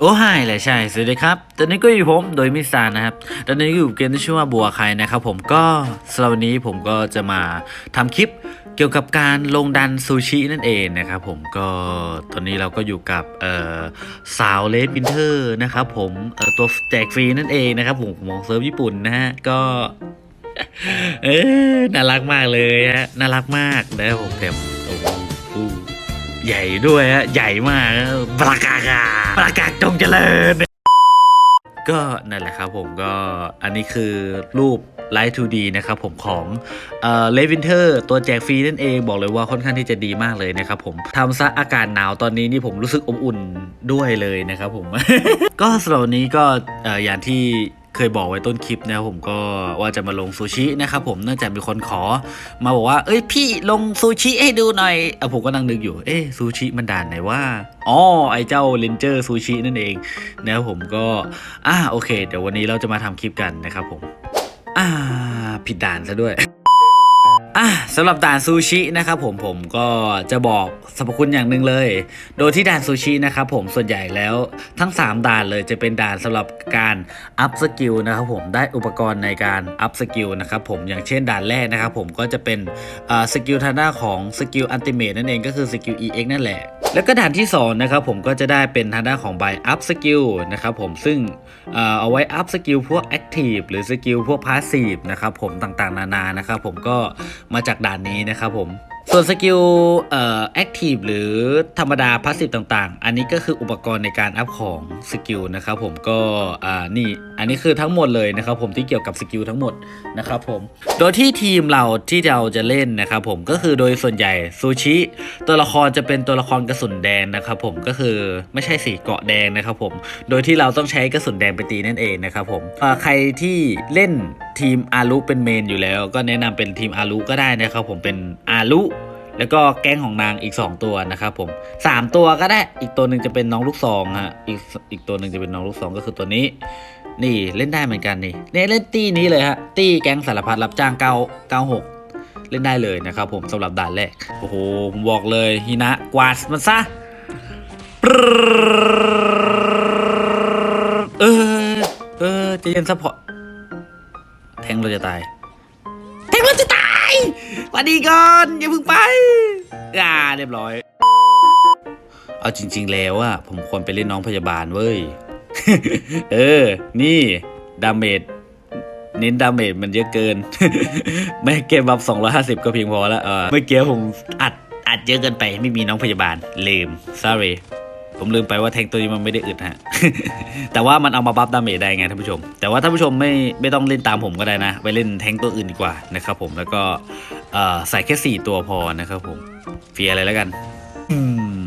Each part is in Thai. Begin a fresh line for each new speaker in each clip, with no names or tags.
โอ้ไฮแหละใช่ สวัสดีครับ ตอนนี้ก็อยู่ผมโดยมิสานนะครับ ตอนนี้ก็อยู่เกมที่ชื่อว่าบัวใครนะครับผมก็สำหรับวันนี้ผมก็จะมาทำคลิปเกี่ยวกับการลงดันซูชินั่นเองนะครับผมก็ตอนนี้เราก็อยู่กับเอ่อสาวเลดวินเทอร์นะครับผมเอ่อตัวแจกฟรีนั่นเองนะครับผมของเซิร์ฟญี่ปุ่นนะฮะก็เออน่ารักมากเลยฮะน่ารักมากแล้วผมแถมโอ้โห ใหญ่ด้วยฮะใหญ่มากปรากากาปรากากจงเจริญ ก็นั่นแหละครับผมก็อันนี้คือรูป Light 2D นะครับผมของเอ่อเลวินเทอร์ตัวแจกฟรีนั่นเองบอกเลยว่าค่อนข้างที่จะดีมากเลยนะครับผมทำซะอากาศหนาวตอนนี้นี่ผมรู้สึกอบอุ่นด้วยเลยนะครับผม ก็สำหรับนนี้ก็เอ่ออย่างที่ เคยบอกไว้ต้นคลิปนะครับผมก็ว่าจะมาลงซูชินะครับผมเนื่องจากมีคนขอ มาบอกว่า เอ้ยพี่ลงซูชิให้ดูหน่อยอะผมก็นั่งนึกอยู่ เอ๊ะซูชิมันด่านไหนว่าอ๋อไอเจ้าเลนเจอร์ซูชินั่นเองนะครับผมก็อะโอเค เดี๋ยววันนี้เราจะมาทำคลิปกันนะครับผมอ่าผิดด่านซะด้วย สำหรับด่านซูชินะครับผมผมก็จะบอกสรรพคุณอย่างหนึ่งเลย โดยที่ด่านซูชินะครับผมส่วนใหญ่แล้วทั้ง 3 ด่านเลยจะเป็นด่านสำหรับการอัพสกิลนะครับผมได้อุปกรณ์ในการอัพสกิลนะครับผมอย่างเช่นด่านแรกนะครับผมก็จะเป็นสกิลทางด้านของสกิลอันติเมตนั่นเองก็คือสกิล EX นั่นแหละ แล้วก็ด่านที่2นะครับผมก็จะได้เป็นทางด้านของใบอัพสกิลนะครับผมซึ่งเอ่อเอาไว้อัพสกิลพวกแอคทีฟหรือสกิลพวกพาสซีฟนะครับผมต่างๆนานานะครับผมก็มาจากด่านนี้นะครับผม ส่วนสกิลเอ่อแอคทีฟหรือธรรมดาพาสซีฟต่างๆ อันนี้ก็คืออุปกรณ์ในการอัพของสกิลนะครับผมก็อ่านี่อันนี้คือทั้งหมดเลยนะครับผมที่เกี่ยวกับสกิลทั้งหมดนะครับผมโดยที่ทีมเราที่เราจะเล่นนะครับผมก็คือโดยส่วนใหญ่ซูชิตัวละครจะเป็นตัวละครกระสุนแดงนะครับผมก็คือไม่ใช่สีเกาะแดงนะครับผมโดยที่เราต้องใช้กระสุนแดงไปตีนั่นเองนะครับผมใครที่เล่นทีมอารุเป็นเมนอยู่แล้ว ก็แนะนำเป็นทีมอารุก็ได้นะครับผมเป็นอารุ แล้วก็แก๊งของนางอีก 2 ตัวนะครับผม 3 ตัวก็ได้อีกตัวหนึ่งจะเป็นน้องลูกซองฮะอีกอีกตัวหนึ่งจะเป็นน้องลูกซองก็คือตัวนี้ นี่เล่นได้เหมือนกันนี่เนี่ยเล่นตี้นี้เลยฮะตี้แก๊งสารพัดรับจ้าง9 96เล่นได้เลยนะครับผมสำหรับด่านแรกโอ้โหผมบอกเลยฮินะกวาดมันซะเออเออใจะเย็นซัพพอร์ตแทงเราจะตาย สวัสดีก่อนอย่าเพิ่งไปอ่าเรียบร้อย เอาจริง ๆ แล้วอะผมควรไปเล่นน้องพยาบาลเว้ย เออ นี่ดาเมจเน้นดาเมจมันเยอะเกิน ไม่เก็บบัฟ250 ก็เพียงพอแล้วเออเมื่อกี้ผมอัดอัดเยอะเกินไปไม่มีน้องพยาบาลลืม sorry ผมลืมไปว่าแทงตัวนี้มันไม่ได้อึดฮะ แต่ว่ามันเอามาบัฟดาเมจได้ไงท่านผู้ชม แต่ว่าท่านผู้ชมไม่ไม่ต้องเล่นตามผมก็ได้นะ ไปเล่นแทงตัวอื่นดีกว่านะครับผม แล้วก็ใส่แค่ 4 ตัวพอนะครับผมเฟียอะไรแล้วกันอื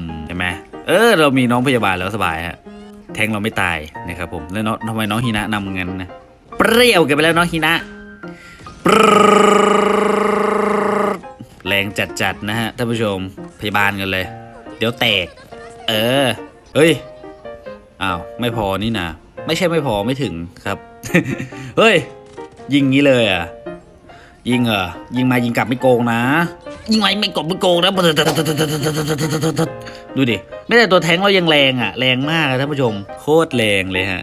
มเห็นไหมเออ เรามีน้องพยาบาลแล้วสบายฮะ แทงเราไม่ตายนะครับผม แล้วน้องทำไมน้องฮีนะนำงั้นนะ เปรี้ยวกันไปแล้วน้องฮีนะปรึ๊ดแรงจัดๆนะฮะท่านผู้ชมพยาบาลกันเลย เดี๋ยวแตก เออ เฮ้ย อ้าว ไม่พอนี่นะ ไม่ใช่ไม่พอไม่ถึงครับ เฮ้ย ยิงงี้เลยอะ ยิงเหรอ ยิงมายิงกลับไม่โกงนะ ยิงมาไม่กบไม่โกงนะดูดิ ไม่แต่ตัวแทงเรายังแรงอะ แรงมากอะท่านผู้ชม โคตรแรงเลยฮะ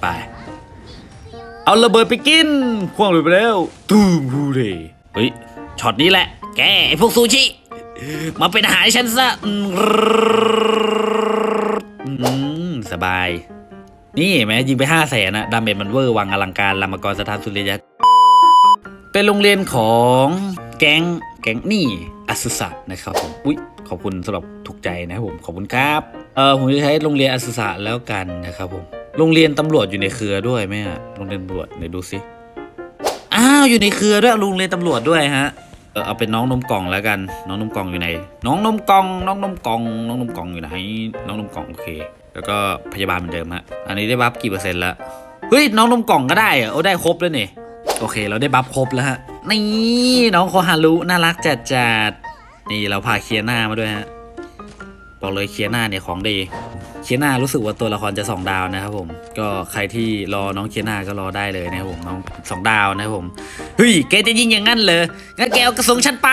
ไป เอาระเบิดไปกินคว้างเลยไปแล้วตูมฮูเรเฮ้ย ช็อตนี้แหละ แกไอพวกซูชิ มาเป็นอาหารให้ฉันซะอืม สบาย นี่เห็นไหมยิงไปห้าแสนอะดาเมจมันเวอร์วังอลังการลามกรสถานสุริยะเป็นโรงเรียนของแก๊งแก๊งนี่อสุสะนะครับผมอุ๊ยขอบคุณสำหรับถูกใจนะครับผมขอบคุณครับเออผมจะใช้โรงเรียนอสุสะแล้วกันนะครับผมโรงเรียนตำรวจอยู่ในเครือด้วยไหมอะโรงเรียนตำรวจไหนดูสิอ้าวอยู่ในเครือด้วยโรงเรียนตำรวจด้วยฮะเออเอาเป็นน้องนมกล่องแล้วกัน น้องนมกล่องอยู่ไหน น้องนมกล่อง น้องนมกล่อง น้องนมกล่องอยู่ไหนน้องนมกล่องโอเค แล้วก็พยาบาลเหมือนเดิมฮะอันนี้ได้บัฟกี่เปอร์เซ็นต์แล้วเฮ้ยน้องนมกล่องก็ได้อะโอ้ได้ครบแล้วนี่โอเค เราได้บัฟครบแล้วฮะนี่น้องโคฮารุน่ารักจัดจัดนี่เราพาเคียหน้ามาด้วยฮะบอกเลยเคียหน้าเนี่ยของดีเคียนารู้สึกว่าตัวละครจะสองดาวนะครับผมก็ใครที่รอน้องเคียนาก็รอได้เลยนะครับผมน้องสองดาวนะครับผมเฮ้ยแกจะยิงอย่างนั้นเลยงั้นแกเอากระสุนฉันไป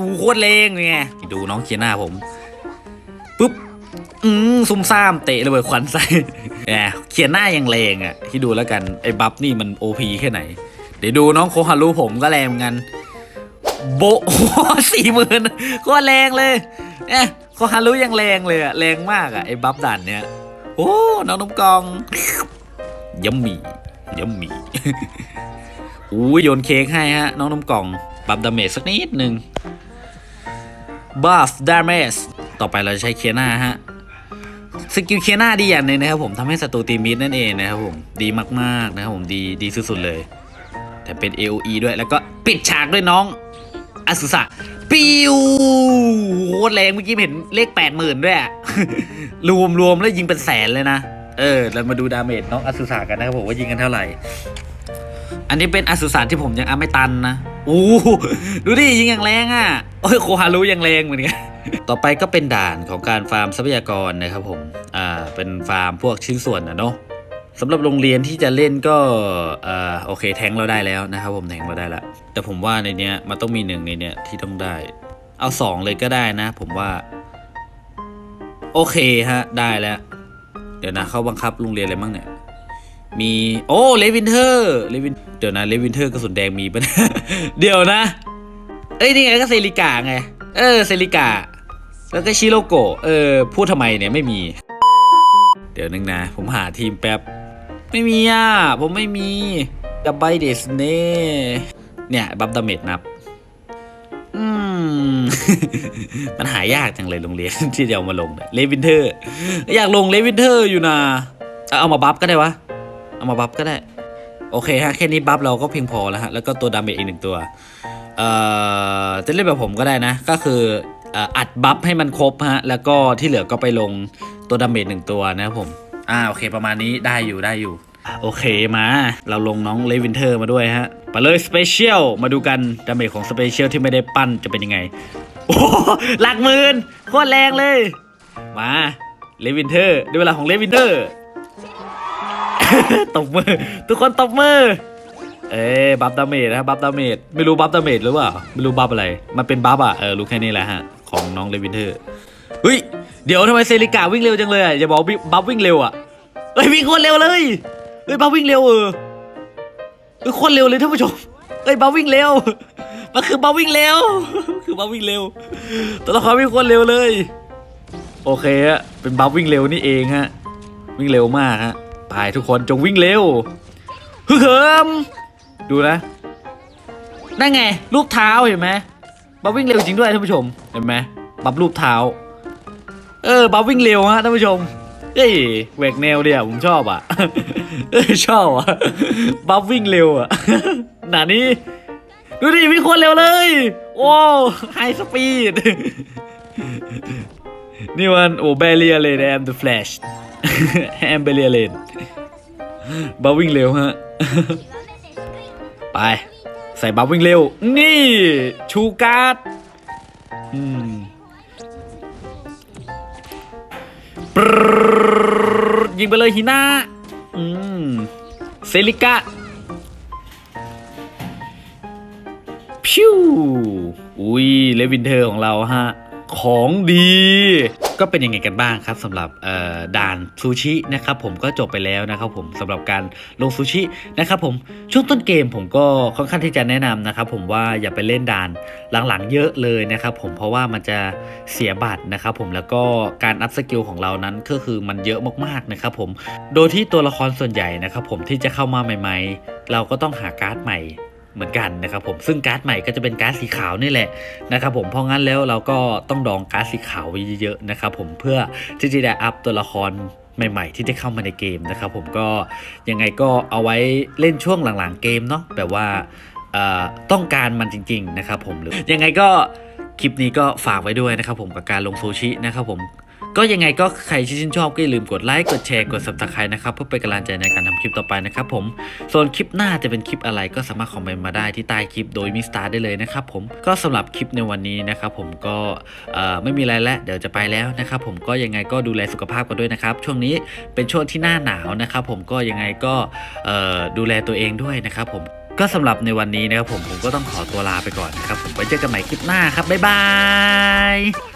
หูโคตรเลงไงดูน้องเคียนาผมปุ๊บ อืมซุ่มซ่ามเตะระเบิดควันใส่แหมเขียนหน้ายังแรงอะที่ดูแล้วกันไอ้บัฟนี่มันโอพีแค่ไหน เดี๋ยวดูน้องโคฮารุผมก็แรงเหมือนกัน โบสี่หมื่นก็แรงเลยเอ๊ะโคฮารุยังแรงเลยอะแรงมากอะไอ้บัฟด่านเนี้ยโอ้น้องน้ำกองยัมมี่ยัมมี่อู้ยโยนเค้กให้ฮะ น้องน้ำกล่องปรับดาเมจสักนิดหนึ่งบัฟดาเมจต่อไปเราจะใช้เคียนาฮะ สกิลเคียนาดีอย่างหนึงนะครับผมทำให้ศัตรูตีมิดนั่นเองนะครับผมดีมากๆนะครับผมดีดีสุดๆเลย แต่เป็น AOE ด้วยแล้วก็ปิดฉากด้วยน้องอสุสะปิวโคตรแรงเมื่อกี้เห็นเลขแปดหมื่นด้วยอะรวมรวมแล้วยิงเป็นแสนเลยนะ เออ เรามาดูดาเมจน้องอสุสะกันนะครับผมว่ายิงกันเท่าไหร่ อันนี้เป็นอสุสานที่ผมยังอัพไม่ตันนะโอ้โหดูดิยิงอย่างแรงอะ โอ้ยโคฮารุยังแรงเหมือนกันต่อไปก็เป็นด่านของการฟาร์มทรัพยากรนะครับผม อ่า เป็นฟาร์มพวกชิ้นส่วนนะเนาะสำหรับโรงเรียนที่จะเล่นก็อ่าโอเคแทงเราได้แล้วนะครับผมแทงเราได้ละ แต่ผมว่าในเนี้ยมันต้องมีหนึ่งในเนี้ยที่ต้องได้ เอาสองเลยก็ได้นะ ผมว่า โอเคฮะ ได้แล้ว เดี๋ยวนะเขาบังคับโรงเรียนอะไรบ้างเนี่ย มีโอ้เลวินเทอร์เลวินเดี๋ยวนะเลวินเทอร์กระสุนแดงมีปะเดี๋ยวนะ เอ้ยนี่ไงก็เซริกาไง เออเซริกาแล้วก็ชิโรโกะเออพูดทำไมเนี่ยไม่มี เดี๋ยวนึงนะ ผมหาทีมแป๊บ ไม่มีอะ ผมไม่มีดับไบเดสเน่เนี่ยบัฟดาเมจนับ อืม มันหายากจังเลยโรงเรียนที่จะเอามาลงเลวินเทอร์ อยากลงเลวินเทอร์อยู่นะ เอาเอามาบัฟก็ได้วะ เอามาบัฟก็ได้ โอเคฮะแค่นี้บัฟเราก็เพียงพอแล้วฮะแล้วก็ตัวดาเมจอีกหนึ่งตัวเอ่อจะเล่นแบบผมก็ได้นะ ก็คืออัดบัฟให้มันครบฮะแล้วก็ที่เหลือก็ไปลงตัวดาเมจหนึ่งตัวนะครับผมอ่าโอเคประมาณนี้ได้อยู่ได้อยู่ โอเคมา เราลงน้องเลวินเทอร์มาด้วยฮะไปเลยสเปเชียลมาดูกันดาเมจของสเปเชียลที่ไม่ได้ปั้นจะเป็นยังไง โอ้หหลักหมื่นโคตรแรงเลย มาเลวินเทอร์ด้วยเวลาของเลวินเทอร์ ตบมือ ทุกคนตบมือ เอ้บัฟดาเมจนะบัฟดาเมจไม่รู้บัฟดาเมจหรือเปล่าไม่รู้บัฟอะไร มันเป็นบัฟอะเออรู้แค่นี้แหละฮะ ของน้องเลวินเทอร์เฮ้ยเดี๋ยวทำไมเซริกาวิ่งเร็วจังเลยอะอย่าบอกบัฟวิ่งเร็วอะเฮ้ยวิ่งโคตรเร็วเลยเฮ้ยบัฟวิ่งเร็วเออเฮ้ยโคตรเร็วเลยท่านผู้ชมเฮ้ยบัฟวิ่งเร็วมันคือบัฟวิ่งเร็วคือบัฟวิ่งเร็วตัวละครวิ่งโคตรเร็วเลย โอเคฮะเป็นบัฟวิ่งเร็วนี่เองฮะวิ่งเร็วมากฮะ ไปทุกคนจงวิ่งเร็วฮึ่มดูนะนั่นไง รูปเท้าเห็นไหมบัฟวิ่งเร็วจริงด้วยท่านผู้ชมเห็นไหมบัฟรูปเท้า เออบัฟวิ่งเร็วฮะท่านผู้ชมเอ้ยแหวกแนวเดียวผมชอบอะเออชอบอะบัฟวิ่งเร็วอะหนานี้ดูดิวิ่งคตรเร็วเลย โอ้ไฮสปีดนี่มันโอ้เบเลียเลนแอมเดอะแฟลช แอมเบเลียเลนบัฟวิ่งเร็วฮะ ไป ใส่บัฟวิ่งเร็ว นี่ ชูการ์ดยิงไปเลยฮินาเซริกะพิวอุ้ยเลวินเทอร์ของเราฮะ ของดี ก็เป็นยังไงกันบ้างครับสำหรับด่านซูชินะครับผมก็จบไปแล้วนะครับผมสำหรับการลงซูชินะครับผมช่วงต้นเกมผมก็ค่อนข้างที่จะแนะนำนะครับผมว่าอย่าไปเล่นด่านหลังๆ เยอะเลยนะครับผมเพราะว่ามันจะเสียบัตรนะครับผมแล้วก็การอัพสกิลของเรานั้นก็คือมันเยอะมากๆนะครับผมโดยที่ตัวละครส่วนใหญ่นะครับผมที่จะเข้ามาใหม่ ๆ เราก็ต้องหาการ์ดใหม่ เหมือนกันนะครับผมซึ่งการ์ดใหม่ก็จะเป็นการ์ดสีขาวนี่แหละนะครับผมเพราะงั้นแล้วเราก็ต้องดองการ์ดสีขาวไว้เยอะๆนะครับผมเพื่อที่จะได้อัพตัวละครใหม่ ๆ ที่ได้เข้ามาในเกมนะครับผมก็ยังไงก็เอาไว้เล่นช่วงหลังๆเกมเนาะแบบว่าต้องการมันจริง ๆ นะครับผมหรือยังไงก็คลิปนี้ก็ฝากไว้ด้วยนะครับผมกับการลงซูชินะครับผม ก็ยังไงก็ใครที่ชื่นชอบก็อย่าลืมกดไลค์กดแชร์กด subscribe นะครับเพื่อเป็นกำลังใจในการทำคลิปต่อไปนะครับผมส่วนคลิปหน้าจะเป็นคลิปอะไรก็สามารถคอมเมนต์มาได้ที่ใต้คลิปโดยมิสตาร์ได้เลยนะครับผมก็สำหรับคลิปในวันนี้นะครับผมก็ไม่มีอะไรแล้วเดี๋ยวจะไปแล้วนะครับผมก็ยังไงก็ดูแลสุขภาพกันด้วยนะครับช่วงนี้เป็นช่วงที่หน้าหนาวนะครับผมก็ยังไงก็ดูแลตัวเองด้วยนะครับผมก็สำหรับในวันนี้นะครับผมผมก็ต้องขอตัวลาไปก่อนนะครับผมไว้เจอกันใหม่คลิปหน้าครับบ๊ายบาย